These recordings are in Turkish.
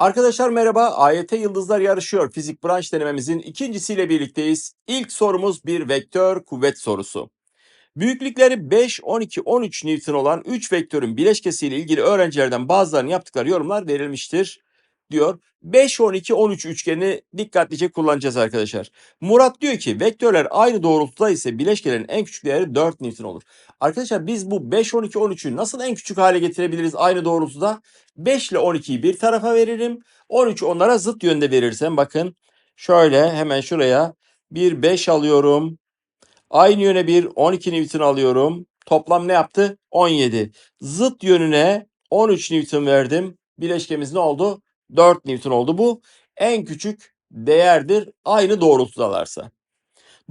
Arkadaşlar merhaba. AYT Yıldızlar Yarışıyor fizik branş denememizin ikincisiyle birlikteyiz. İlk sorumuz bir vektör kuvvet sorusu. Büyüklükleri 5, 12, 13 Newton olan 3 vektörün bileşkesiyle ilgili öğrencilerden bazılarının yaptıkları yorumlar verilmiştir diyor. 5, 12, 13 üçgeni dikkatlice kullanacağız arkadaşlar. Murat diyor ki vektörler aynı doğrultuda ise bileşkelerin en küçük değeri 4 Newton olur. Arkadaşlar biz bu 5, 12, 13'ü nasıl en küçük hale getirebiliriz aynı doğrultuda? 5 ile 12'yi bir tarafa veririm. 13'ü onlara zıt yönde verirsem bakın şöyle hemen şuraya bir 5 alıyorum. Aynı yöne bir 12 Newton alıyorum. Toplam ne yaptı? 17. Zıt yönüne 13 Newton verdim. Bileşkemiz ne oldu? 4 Newton oldu. Bu en küçük değerdir aynı doğrultudalarsa.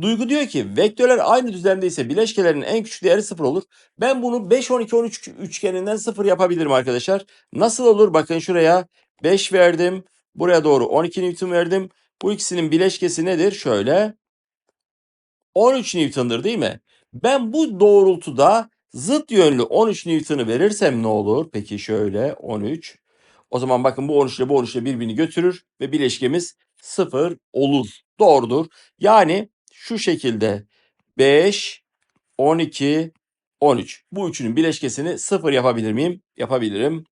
Duygu diyor ki vektörler aynı düzlemde ise bileşkelerin en küçük değeri 0 olur. Ben bunu 5 12 13 üçgeninden 0 yapabilirim arkadaşlar. Nasıl olur? Bakın şuraya 5 verdim. Buraya doğru 12 Newton verdim. Bu ikisinin bileşkesi nedir? Şöyle 13 Newton'dır değil mi? Ben bu doğrultuda zıt yönlü 13 Newton'u verirsem ne olur? Peki şöyle 13. O zaman bakın bu 13 ile bu 13 ile birbirini götürür ve bileşkemiz 0 olur. Doğrudur. Yani şu şekilde 5, 12, 13. Bu üçünün bileşkesini 0 yapabilir miyim? Yapabilirim.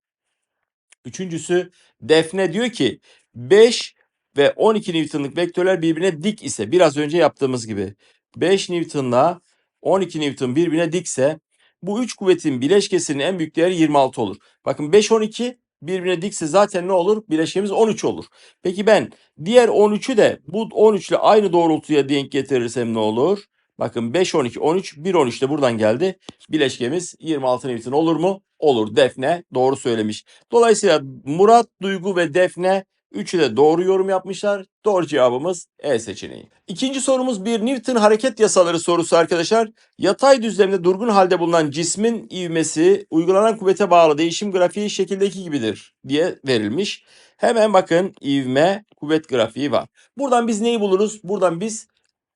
Üçüncüsü Defne diyor ki 5 ve 12 Newton'lık vektörler birbirine dik ise biraz önce yaptığımız gibi 5 Newton'la 12 Newton birbirine dikse bu üç kuvvetin bileşkesinin en büyük değeri 26 olur. Bakın 5 12 birbirine dikse zaten ne olur? Bileşkemiz 13 olur. Peki ben diğer 13'ü de bu 13 ile aynı doğrultuya denk getirirsem ne olur? Bakın 5 12 13 1 13 de buradan geldi. Bileşkemiz 26 Newton olur mu? Olur. Defne doğru söylemiş. Dolayısıyla Murat, Duygu ve Defne üçü de doğru yorum yapmışlar. Doğru cevabımız E seçeneği. İkinci sorumuz bir Newton hareket yasaları sorusu arkadaşlar. Yatay düzlemde durgun halde bulunan cismin ivmesi uygulanan kuvvete bağlı değişim grafiği şekildeki gibidir diye verilmiş. Hemen bakın ivme kuvvet grafiği var. Buradan biz neyi buluruz? Buradan biz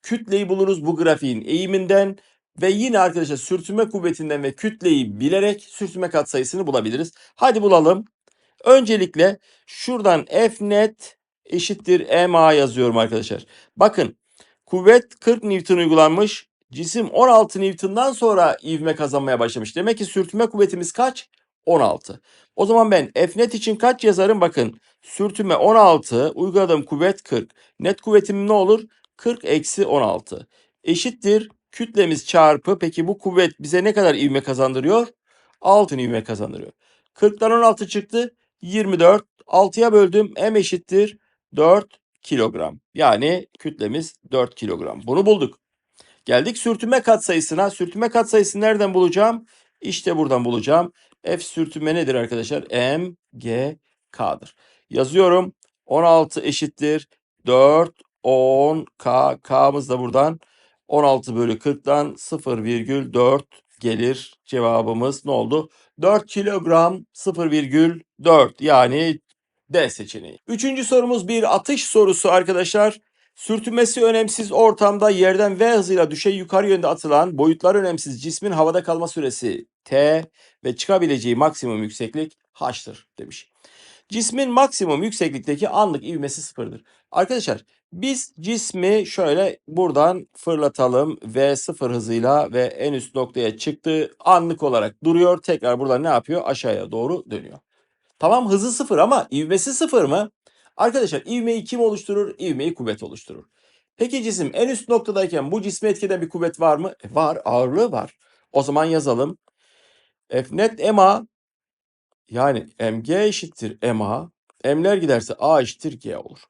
kütleyi buluruz bu grafiğin eğiminden ve yine arkadaşlar sürtünme kuvvetinden ve kütleyi bilerek sürtünme katsayısını bulabiliriz. Hadi bulalım. Öncelikle şuradan F net eşittir MA yazıyorum arkadaşlar. Bakın kuvvet 40 Newton uygulanmış. Cisim 16 Newton'dan sonra ivme kazanmaya başlamış. Demek ki sürtünme kuvvetimiz kaç? 16. O zaman ben F net için kaç yazarım? Bakın sürtünme 16, uyguladığım kuvvet 40. Net kuvvetim ne olur? 40 eksi 16. Eşittir kütlemiz çarpı. Peki bu kuvvet bize ne kadar ivme kazandırıyor? 6 ivme kazandırıyor. 40'tan 16 çıktı. 24. 6'ya böldüm. M eşittir 4 kilogram. Yani kütlemiz 4 kilogram. Bunu bulduk. Geldik sürtünme katsayısına. Sürtünme katsayısını nereden bulacağım? İşte buradan bulacağım. F sürtünme nedir arkadaşlar? M, G, K'dır. Yazıyorum. 16 eşittir 4, 10, K. K'mız da buradan 16 bölü 40'tan 0,4 gelir. Cevabımız ne oldu? 4 kilogram 0,4 yani D seçeneği. Üçüncü sorumuz bir atış sorusu arkadaşlar. Sürtünmesi önemsiz ortamda yerden V hızıyla düşey yukarı yönde atılan boyutlar önemsiz cismin havada kalma süresi T ve çıkabileceği maksimum yükseklik H'tır demiş. Cismin maksimum yükseklikteki anlık ivmesi sıfırdır. Arkadaşlar biz cismi şöyle buradan fırlatalım ve sıfır hızıyla ve en üst noktaya çıktı. Anlık olarak duruyor. Tekrar buradan ne yapıyor? Aşağıya doğru dönüyor. Tamam hızı sıfır ama ivmesi sıfır mı? Arkadaşlar ivmeyi kim oluşturur? İvmeyi kuvvet oluşturur. Peki cisim en üst noktadayken bu cismi etkileden bir kuvvet var mı? E, var. Ağırlığı var. O zaman yazalım. F net MA yani mg eşittir ma. M'ler giderse a eşittir g olur.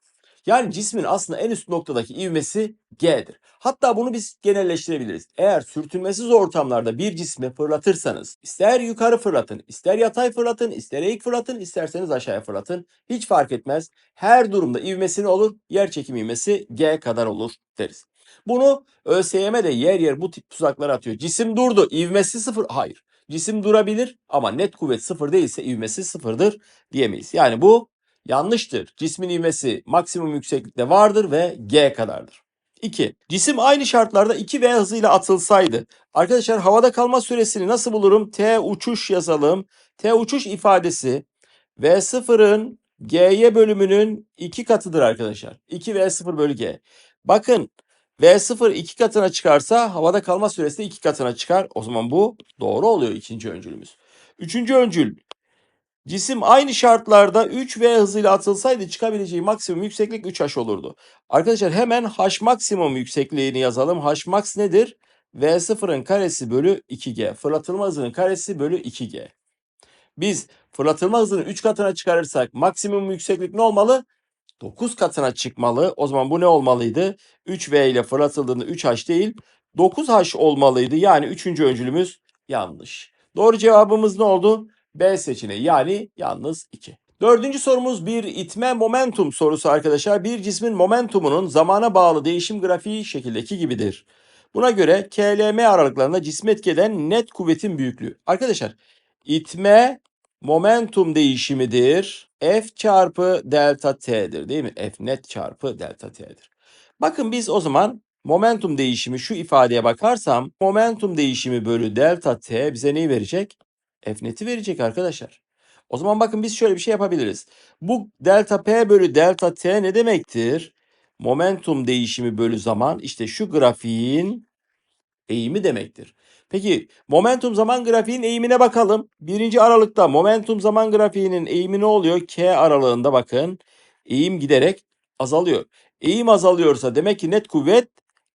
Yani cismin aslında en üst noktadaki ivmesi g'dir. Hatta bunu biz genelleştirebiliriz. Eğer sürtünmesiz ortamlarda bir cismi fırlatırsanız ister yukarı fırlatın, ister yatay fırlatın, ister eğik fırlatın, isterseniz aşağıya fırlatın. Hiç fark etmez. Her durumda ivmesi ne olur? Yer çekim ivmesi g kadar olur deriz. Bunu ÖSYM de yer yer bu tip tuzaklar atıyor. Cisim durdu, ivmesi sıfır. Hayır. Cisim durabilir ama net kuvvet sıfır değilse ivmesi sıfırdır diyemeyiz. Yani bu yanlıştır. Cismin ivmesi maksimum yükseklikte vardır ve G kadardır. 2. Cisim aynı şartlarda 2V hızıyla atılsaydı. Arkadaşlar havada kalma süresini nasıl bulurum? T uçuş yazalım. T uçuş ifadesi V0'ın G'ye bölümünün 2 katıdır arkadaşlar. 2V0 bölü G. Bakın V0 2 katına çıkarsa havada kalma süresi de 2 katına çıkar. O zaman bu doğru oluyor ikinci öncülümüz. Üçüncü öncül. Cisim aynı şartlarda 3V hızıyla atılsaydı çıkabileceği maksimum yükseklik 3H olurdu. Arkadaşlar hemen H maksimum yüksekliğini yazalım. H max nedir? V0'ın karesi bölü 2G. Fırlatılma hızının karesi bölü 2G. Biz fırlatılma hızını 3 katına çıkarırsak maksimum yükseklik ne olmalı? 9 katına çıkmalı. O zaman bu ne olmalıydı? 3V ile fırlatıldığında 3H değil 9H olmalıydı. Yani 3. öncülümüz yanlış. Doğru cevabımız ne oldu? B seçeneği yani yalnız 2. Dördüncü sorumuz bir itme momentum sorusu arkadaşlar. Bir cismin momentumunun zamana bağlı değişim grafiği şekildeki gibidir. Buna göre KLM aralıklarında cismi etkeden net kuvvetin büyüklüğü. Arkadaşlar itme momentum değişimidir. F çarpı delta T'dir değil mi? F net çarpı delta T'dir. Bakın biz o zaman momentum değişimi şu ifadeye bakarsam momentum değişimi bölü delta T bize neyi verecek? F verecek arkadaşlar. O zaman bakın biz şöyle bir şey yapabiliriz. Bu delta P bölü delta T ne demektir? Momentum değişimi bölü zaman işte şu grafiğin eğimi demektir. Peki momentum zaman grafiğin eğimine bakalım. Birinci aralıkta momentum zaman grafiğinin eğimi ne oluyor? K aralığında bakın eğim giderek azalıyor. Eğim azalıyorsa demek ki net kuvvet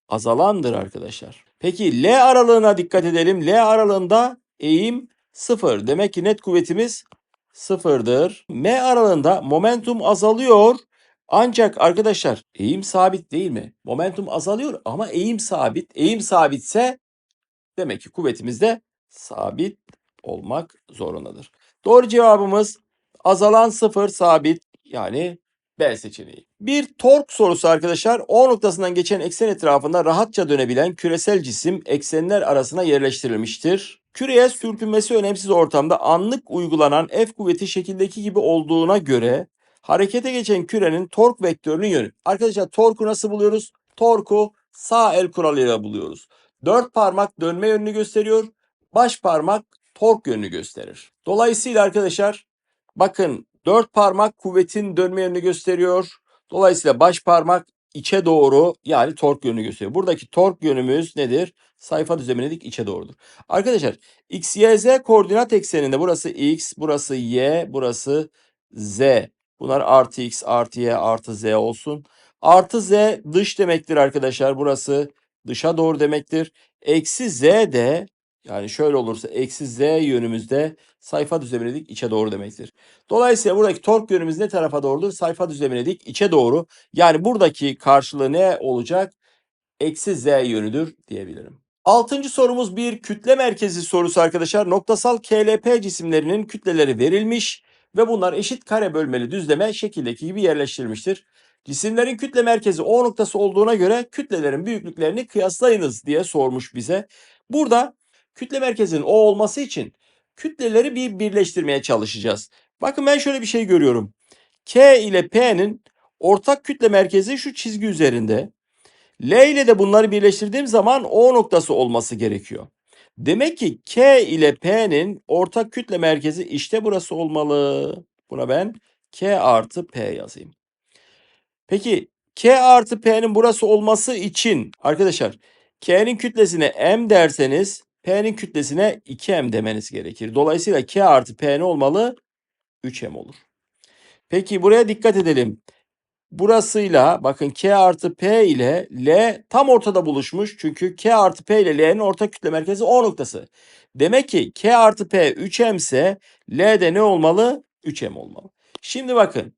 azalandır arkadaşlar. Peki L aralığına dikkat edelim. L aralığında eğim sıfır. Demek ki net kuvvetimiz sıfırdır. M aralığında momentum azalıyor. Ancak arkadaşlar eğim sabit değil mi? Momentum azalıyor ama eğim sabit. Eğim sabitse demek ki kuvvetimiz de sabit olmak zorundadır. Doğru cevabımız azalan sıfır sabit yani B seçeneği. Bir tork sorusu arkadaşlar. O noktasından geçen eksen etrafında rahatça dönebilen küresel cisim eksenler arasına yerleştirilmiştir. Küreye sürtünmesi önemsiz ortamda anlık uygulanan F kuvveti şekildeki gibi olduğuna göre harekete geçen kürenin tork vektörünün yönü. Arkadaşlar torku nasıl buluyoruz? Torku sağ el kuralıyla buluyoruz. Dört parmak dönme yönünü gösteriyor. Baş parmak tork yönünü gösterir. Dolayısıyla arkadaşlar bakın dört parmak kuvvetin dönme yönünü gösteriyor. Dolayısıyla baş parmak içe doğru yani tork yönünü gösteriyor. Buradaki tork yönümüz nedir? Sayfa düzlemine dik içe doğrudur. Arkadaşlar x, y, z koordinat ekseninde burası x, burası y, burası z. Bunlar artı x, artı y, artı z olsun. Artı z dış demektir arkadaşlar. Burası dışa doğru demektir. Eksi z de yani şöyle olursa eksi z yönümüzde sayfa düzlemine dik içe doğru demektir. Dolayısıyla buradaki tork yönümüz ne tarafa doğrudur? Sayfa düzlemine dik içe doğru. Yani buradaki karşılığı ne olacak? Eksi z yönüdür diyebilirim. Altıncı sorumuz bir kütle merkezi sorusu arkadaşlar. Noktasal KLP cisimlerinin kütleleri verilmiş ve bunlar eşit kare bölmeli düzleme şekildeki gibi yerleştirilmiştir. Cisimlerin kütle merkezi O noktası olduğuna göre kütlelerin büyüklüklerini kıyaslayınız diye sormuş bize. Burada kütle merkezinin O olması için kütleleri bir birleştirmeye çalışacağız. Bakın ben şöyle bir şey görüyorum. K ile P'nin ortak kütle merkezi şu çizgi üzerinde. L ile de bunları birleştirdiğim zaman O noktası olması gerekiyor. Demek ki K ile P'nin ortak kütle merkezi işte burası olmalı. Buna ben K artı P yazayım. Peki K artı P'nin burası olması için arkadaşlar K'nin kütlesine M derseniz P'nin kütlesine 2M demeniz gerekir. Dolayısıyla K artı P ne olmalı? 3M olur. Peki buraya dikkat edelim. Burasıyla bakın K artı P ile L tam ortada buluşmuş. Çünkü K artı P ile L'nin ortak kütle merkezi O noktası. Demek ki K artı P 3M ise L de ne olmalı? 3M olmalı. Şimdi bakın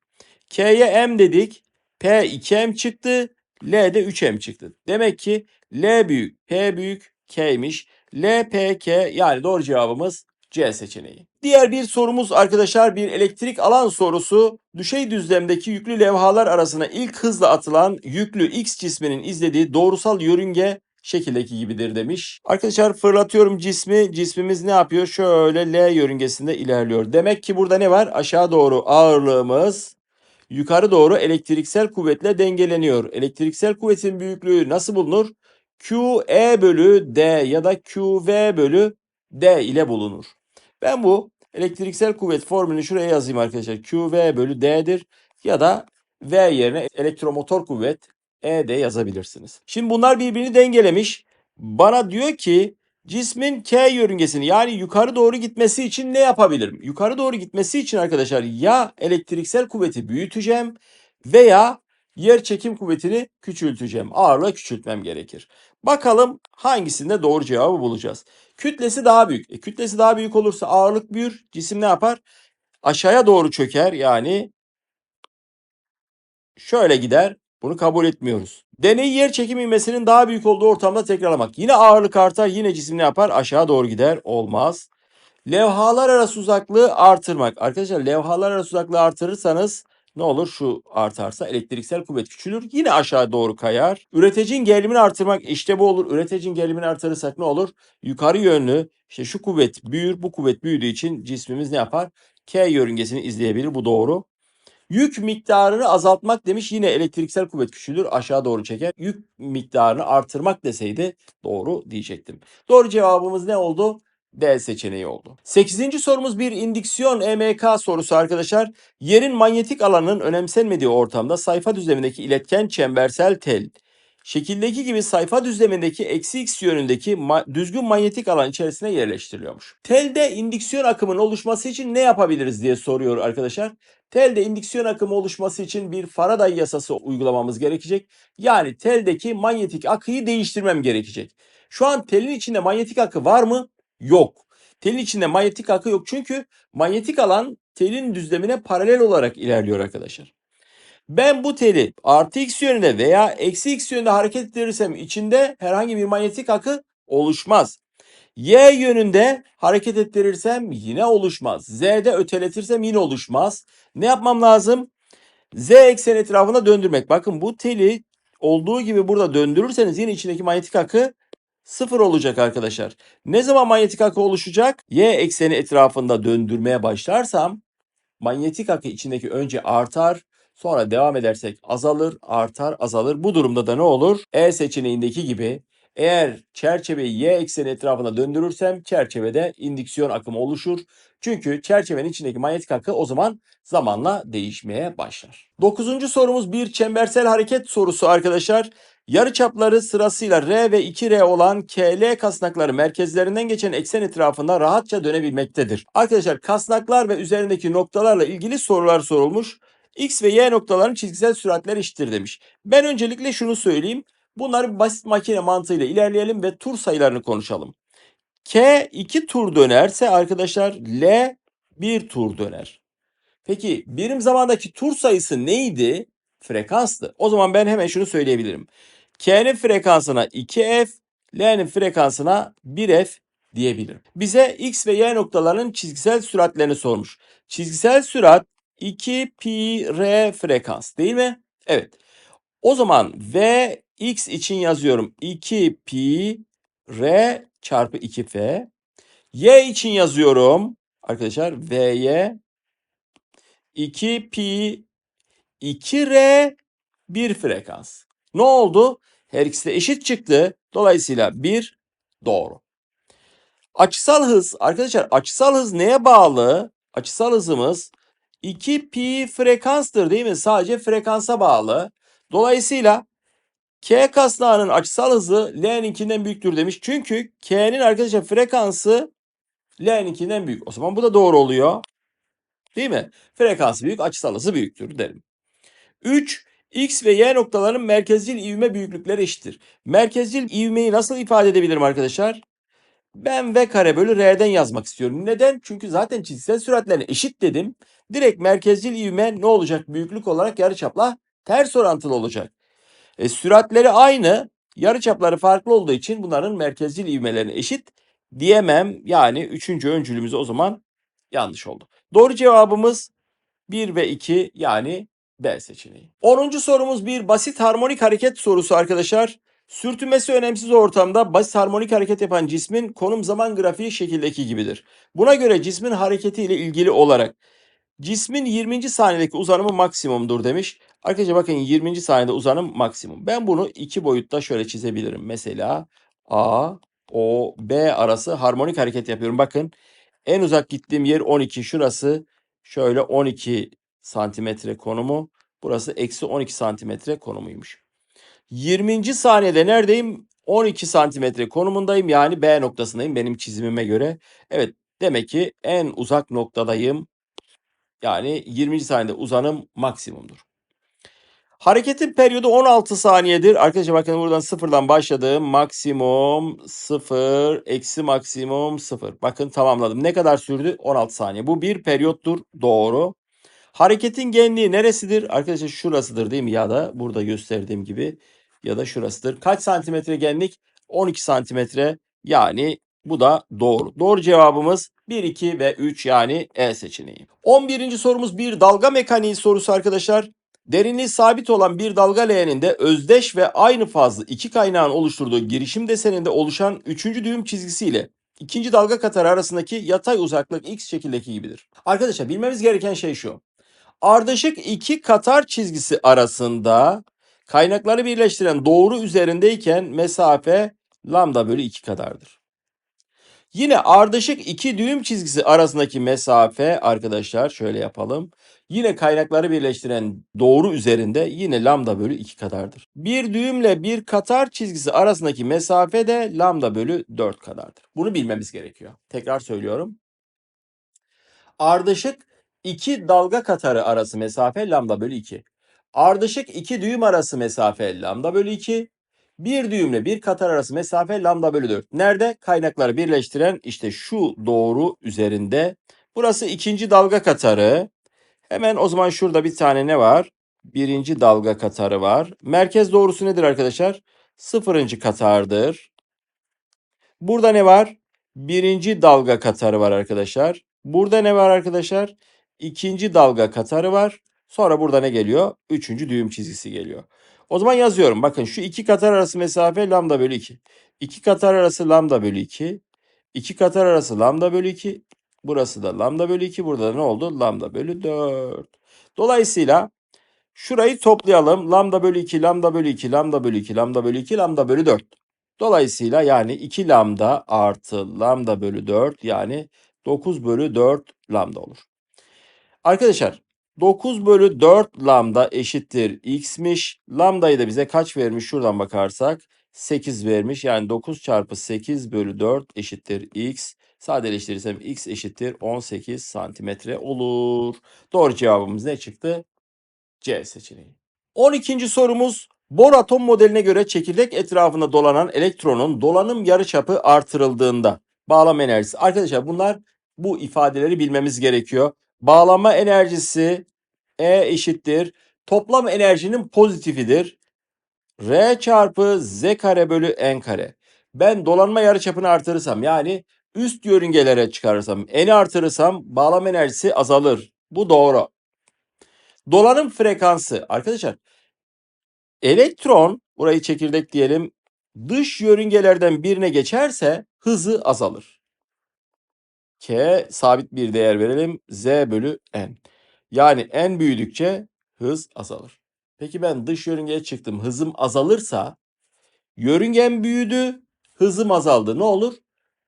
K'ye M dedik. P 2M çıktı. L de 3M çıktı. Demek ki L büyük, P büyük, K'ymiş. L, P, K yani doğru cevabımız C seçeneği. Diğer bir sorumuz arkadaşlar bir elektrik alan sorusu. Düşey düzlemdeki yüklü levhalar arasına ilk hızla atılan yüklü X cisminin izlediği doğrusal yörünge şekildeki gibidir demiş. Arkadaşlar fırlatıyorum cismi. Cismimiz ne yapıyor? Şöyle L yörüngesinde ilerliyor. Demek ki burada ne var? Aşağı doğru ağırlığımız yukarı doğru elektriksel kuvvetle dengeleniyor. Elektriksel kuvvetin büyüklüğü nasıl bulunur? QE bölü D ya da QV bölü D ile bulunur. Ben bu Elektriksel kuvvet formülünü şuraya yazayım arkadaşlar. QV bölü D'dir ya da V yerine elektromotor kuvvet E yazabilirsiniz. Şimdi bunlar birbirini dengelemiş. Bana diyor ki cismin K yörüngesini yani yukarı doğru gitmesi için ne yapabilirim? Yukarı doğru gitmesi için arkadaşlar ya elektriksel kuvveti büyüteceğim veya yer çekim kuvvetini küçülteceğim. Ağırlığı küçültmem gerekir. Bakalım hangisinde doğru cevabı bulacağız. Kütlesi daha büyük. E, kütlesi daha büyük olursa ağırlık büyür. Cisim ne yapar? Aşağıya doğru çöker. Yani şöyle gider. Bunu kabul etmiyoruz. Deneyi yer çekim ivmesinin daha büyük olduğu ortamda tekrarlamak. Yine ağırlık artar. Yine cisim ne yapar? Aşağı doğru gider. Olmaz. Levhalar arası uzaklığı artırmak. Arkadaşlar levhalar arası uzaklığı artırırsanız ne olur? Şu artarsa elektriksel kuvvet küçülür. Yine aşağı doğru kayar. Üreticinin gerilimini artırmak işte bu olur. Üreticinin gerilimini artırırsak ne olur? Yukarı yönlü işte şu kuvvet büyür. Bu kuvvet büyüdüğü için cismimiz ne yapar? K yörüngesini izleyebilir. Bu doğru. Yük miktarını azaltmak demiş yine elektriksel kuvvet küçülür aşağı doğru çeker. Yük miktarını artırmak deseydi doğru diyecektim. Doğru cevabımız ne oldu? D seçeneği oldu. 8. sorumuz bir indüksiyon EMK sorusu arkadaşlar. Yerin manyetik alanının önemsenmediği ortamda sayfa düzlemindeki iletken çembersel tel şekildeki gibi sayfa düzlemindeki eksi x yönündeki ma- düzgün manyetik alan içerisine yerleştiriliyormuş. Telde indüksiyon akımının oluşması için ne yapabiliriz diye soruyor arkadaşlar. Telde indüksiyon akımı oluşması için bir Faraday yasası uygulamamız gerekecek. Yani teldeki manyetik akıyı değiştirmem gerekecek. Şu an telin içinde manyetik akı var mı? Yok. Telin içinde manyetik akı yok çünkü manyetik alan telin düzlemine paralel olarak ilerliyor arkadaşlar. Ben bu teli artı x yönünde veya eksi x yönünde hareket ettirirsem içinde herhangi bir manyetik akı oluşmaz. Y yönünde hareket ettirirsem yine oluşmaz. Z'de öteletirsem yine oluşmaz. Ne yapmam lazım? Z eksen etrafında döndürmek. Bakın bu teli olduğu gibi burada döndürürseniz yine içindeki manyetik akı sıfır olacak arkadaşlar. Ne zaman manyetik akı oluşacak? Y ekseni etrafında döndürmeye başlarsam manyetik akı içindeki önce artar sonra devam edersek azalır artar azalır. Bu durumda da ne olur? E seçeneğindeki gibi eğer çerçeveyi y ekseni etrafına döndürürsem çerçevede indüksiyon akımı oluşur. Çünkü çerçevenin içindeki manyetik akı o zaman zamanla değişmeye başlar. Dokuzuncu sorumuz bir çembersel hareket sorusu arkadaşlar. Yarıçapları sırasıyla R ve 2R olan KL kasnakları merkezlerinden geçen eksen etrafında rahatça dönebilmektedir. Arkadaşlar kasnaklar ve üzerindeki noktalarla ilgili sorular sorulmuş. X ve Y noktaların çizgisel süratleri eşittir demiş. Ben öncelikle şunu söyleyeyim. Bunları basit makine mantığıyla ilerleyelim ve tur sayılarını konuşalım. K 2 tur dönerse arkadaşlar L 1 tur döner. Peki birim zamandaki tur sayısı neydi? Frekanstı. O zaman ben hemen şunu söyleyebilirim. K'nin frekansına 2F, L'nin frekansına 1F diyebilirim. Bize X ve Y noktalarının çizgisel süratlerini sormuş. Çizgisel sürat 2 pi r frekans değil mi? Evet. O zaman V X için yazıyorum 2 pi r çarpı 2F. Y için yazıyorum arkadaşlar V'ye 2 pi 2R 1 frekans. Ne oldu? Her ikisi de eşit çıktı. Dolayısıyla 1 doğru. Açısal hız arkadaşlar açısal hız neye bağlı? Açısal hızımız 2 pi frekanstır değil mi? Sadece frekansa bağlı. Dolayısıyla K kasnağının açısal hızı L'ninkinden büyüktür demiş. Çünkü K'nin arkadaşlar frekansı L'ninkinden büyük. O zaman bu da doğru oluyor. Değil mi? Frekansı büyük, açısal hızı büyüktür derim. 3. X ve Y noktalarının merkezcil ivme büyüklükleri eşittir. Merkezcil ivmeyi nasıl ifade edebilirim arkadaşlar? Ben V kare bölü R'den yazmak istiyorum. Neden? Çünkü zaten çizgisel süratlerine eşit dedim. Direkt merkezcil ivme ne olacak? Büyüklük olarak yarıçapla ters orantılı olacak. E, süratleri aynı. Yarıçapları farklı olduğu için bunların merkezcil ivmelerine eşit diyemem. Yani üçüncü öncülümüz o zaman yanlış oldu. Doğru cevabımız 1 ve 2 yani B seçeneği. 10. sorumuz bir basit harmonik hareket sorusu arkadaşlar. Sürtünmesi önemsiz ortamda basit harmonik hareket yapan cismin konum zaman grafiği şekildeki gibidir. Buna göre cismin hareketi ile ilgili olarak cismin 20. saniyedeki uzanımı maksimumdur demiş. Arkadaşlar bakın 20. saniyede uzanım maksimum. Ben bunu iki boyutta şöyle çizebilirim. Mesela A, O, B arası harmonik hareket yapıyorum. Bakın En uzak gittiğim yer 12. Şurası şöyle 12 santimetre konumu. Burası eksi 12 santimetre konumuymuş. 20. saniyede neredeyim? 12 santimetre konumundayım. Yani B noktasındayım benim çizimime göre. Evet demek ki en uzak noktadayım. Yani 20. saniyede uzanım maksimumdur. Hareketin periyodu 16 saniyedir. Arkadaşlar bakın buradan sıfırdan başladım. Maksimum 0, eksi maksimum 0. Bakın tamamladım. Ne kadar sürdü? 16 saniye. Bu bir periyottur. Doğru. Hareketin genliği neresidir? Arkadaşlar şurasıdır değil mi? Ya da burada gösterdiğim gibi ya da şurasıdır. Kaç santimetre genlik? 12 santimetre. Yani bu da doğru. Doğru cevabımız 1, 2 ve 3 yani E seçeneği. 11. sorumuz bir dalga mekaniği sorusu arkadaşlar. Derinliği sabit olan bir dalga leğeninde özdeş ve aynı fazlı iki kaynağın oluşturduğu girişim deseninde oluşan üçüncü düğüm çizgisiyle ikinci dalga katarı arasındaki yatay uzaklık x şekildeki gibidir. Arkadaşlar bilmemiz gereken şey şu. Ardışık iki katar çizgisi arasında kaynakları birleştiren doğru üzerindeyken mesafe lambda bölü 2 kadardır. Yine ardışık iki düğüm çizgisi arasındaki mesafe arkadaşlar şöyle yapalım. Yine kaynakları birleştiren doğru üzerinde yine lambda bölü 2 kadardır. Bir düğümle bir katar çizgisi arasındaki mesafe de lambda bölü 4 kadardır. Bunu bilmemiz gerekiyor. Tekrar söylüyorum. Ardışık iki dalga katarı arası mesafe lambda bölü 2. Ardışık iki düğüm arası mesafe lambda bölü 2. Bir düğümle bir katar arası mesafe lambda bölü 4. Nerede? Kaynakları birleştiren işte şu doğru üzerinde. Burası ikinci dalga katarı. Hemen o zaman şurada bir tane ne var? Birinci dalga katarı var. Merkez doğrusu nedir arkadaşlar? Sıfırıncı katardır. Burada ne var? Birinci dalga katarı var arkadaşlar. Burada ne var arkadaşlar? İkinci dalga katarı var. Sonra burada ne geliyor? Üçüncü düğüm çizgisi geliyor. O zaman yazıyorum. Bakın şu iki katar arası mesafe lambda bölü 2. İki katar arası lambda bölü 2. İki katar arası lambda bölü 2. Burası da lambda bölü 2. Burada da ne oldu? Lambda bölü 4. Dolayısıyla şurayı toplayalım. Lambda bölü 2, lambda bölü 2, lambda bölü 2, lambda bölü 2, lambda bölü 4. Dolayısıyla yani 2 lambda artı lambda bölü 4 yani 9 bölü 4 lambda olur. Arkadaşlar 9 bölü 4 lambda eşittir x'miş. Lambdayı da bize kaç vermiş şuradan bakarsak 8 vermiş. Yani 9 çarpı 8 bölü 4 eşittir x. Sadeleştirirsem x eşittir 18 santimetre olur. Doğru cevabımız ne çıktı? C seçeneği. 12. sorumuz Bohr atom modeline göre çekirdek etrafında dolanan elektronun dolanım yarıçapı artırıldığında bağlama enerjisi. Arkadaşlar bunlar bu ifadeleri bilmemiz gerekiyor. Bağlama enerjisi E eşittir. Toplam enerjinin pozitifidir. R çarpı Z kare bölü N kare. Ben dolanma yarıçapını artırırsam yani üst yörüngelere çıkarırsam N'i artırırsam bağlama enerjisi azalır. Bu doğru. Dolanım frekansı arkadaşlar elektron burayı çekirdek diyelim dış yörüngelerden birine geçerse hızı azalır. K sabit bir değer verelim. Z bölü N. Yani N büyüdükçe hız azalır. Peki ben dış yörüngeye çıktım. Hızım azalırsa yörüngem büyüdü, hızım azaldı. Ne olur?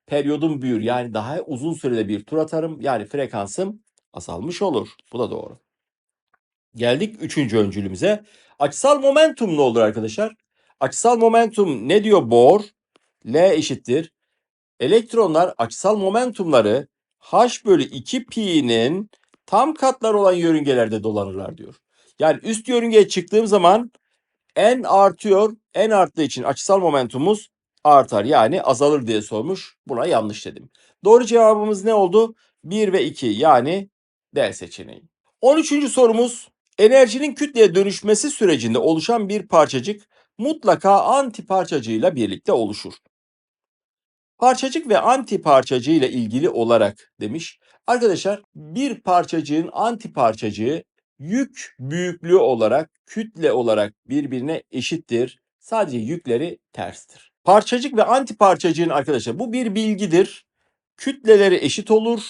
Periyodum büyür. Yani daha uzun sürede bir tur atarım. Yani frekansım azalmış olur. Bu da doğru. Geldik üçüncü öncülümüze. Açısal momentum ne olur arkadaşlar? Açısal momentum ne diyor Bohr? L eşittir. Elektronlar açısal momentumları h bölü 2 pi'nin tam katları olan yörüngelerde dolanırlar diyor. Yani üst yörüngeye çıktığım zaman n artıyor. N arttığı için açısal momentumumuz artar. Yani azalır diye sormuş. Buna yanlış dedim. Doğru cevabımız ne oldu? 1 ve 2 yani D seçeneği. 13. sorumuz enerjinin kütleye dönüşmesi sürecinde oluşan bir parçacık mutlaka anti parçacığıyla birlikte oluşur. Parçacık ve anti parçacığı ile ilgili olarak demiş. Arkadaşlar bir parçacığın anti parçacığı yük büyüklüğü olarak kütle olarak birbirine eşittir. Sadece yükleri terstir. Parçacık ve anti parçacığın arkadaşlar bu bir bilgidir. Kütleleri eşit olur.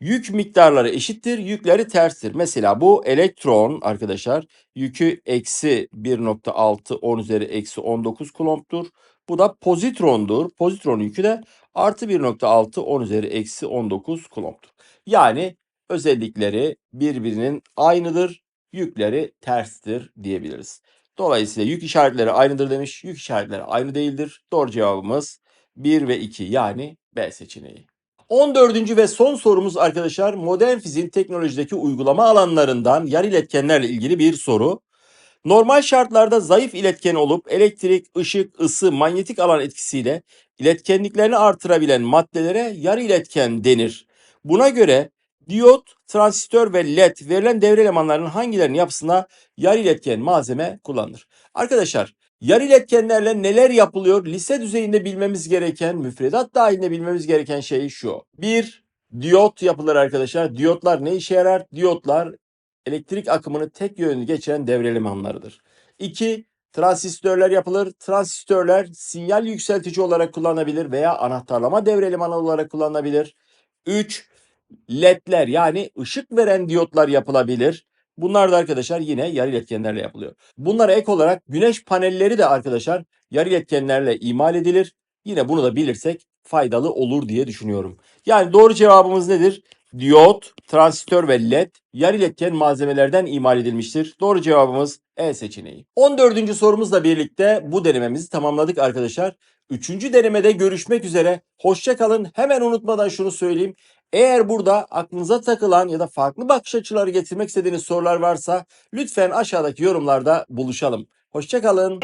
Yük miktarları eşittir, yükleri terstir. Mesela bu elektron arkadaşlar yükü eksi 1.6 10 üzeri eksi 19 coulomb'tur. Bu da pozitrondur. Pozitronun yükü de artı 1.6 10 üzeri eksi 19 kulomdur. Yani özellikleri birbirinin aynıdır, yükleri terstir diyebiliriz. Dolayısıyla yük işaretleri aynıdır demiş. Yük işaretleri aynı değildir. Doğru cevabımız 1 ve 2 yani B seçeneği. 14. ve son sorumuz arkadaşlar modern fiziğin teknolojideki uygulama alanlarından yarı iletkenlerle ilgili bir soru. Normal şartlarda zayıf iletken olup elektrik, ışık, ısı, manyetik alan etkisiyle iletkenliklerini artırabilen maddelere yarı iletken denir. Buna göre diyot, transistör ve led verilen devre elemanlarının hangilerinin yapısına yarı iletken malzeme kullanılır? Arkadaşlar yarı iletkenlerle neler yapılıyor? Lise düzeyinde bilmemiz gereken, müfredat dahilinde bilmemiz gereken şey şu. Bir, diyot yapılır arkadaşlar. Diyotlar ne işe yarar? Diyotlar elektrik akımını tek yönlü geçiren devre elemanlarıdır. 2. Transistörler yapılır. Transistörler sinyal yükseltici olarak kullanılabilir veya anahtarlama devre elemanı olarak kullanılabilir. 3. LED'ler yani ışık veren diyotlar yapılabilir. Bunlar da arkadaşlar yine yarı iletkenlerle yapılıyor. Bunlara ek olarak güneş panelleri de arkadaşlar yarı iletkenlerle imal edilir. Yine bunu da bilirsek faydalı olur diye düşünüyorum. Yani doğru cevabımız nedir? Diyot, transistör ve led yarı iletken malzemelerden imal edilmiştir. Doğru cevabımız E seçeneği. 14. sorumuzla birlikte bu denememizi tamamladık arkadaşlar. Üçüncü denemede görüşmek üzere. Hoşça kalın. Hemen unutmadan şunu söyleyeyim. Eğer burada aklınıza takılan ya da farklı bakış açıları getirmek istediğiniz sorular varsa lütfen aşağıdaki yorumlarda buluşalım. Hoşça kalın.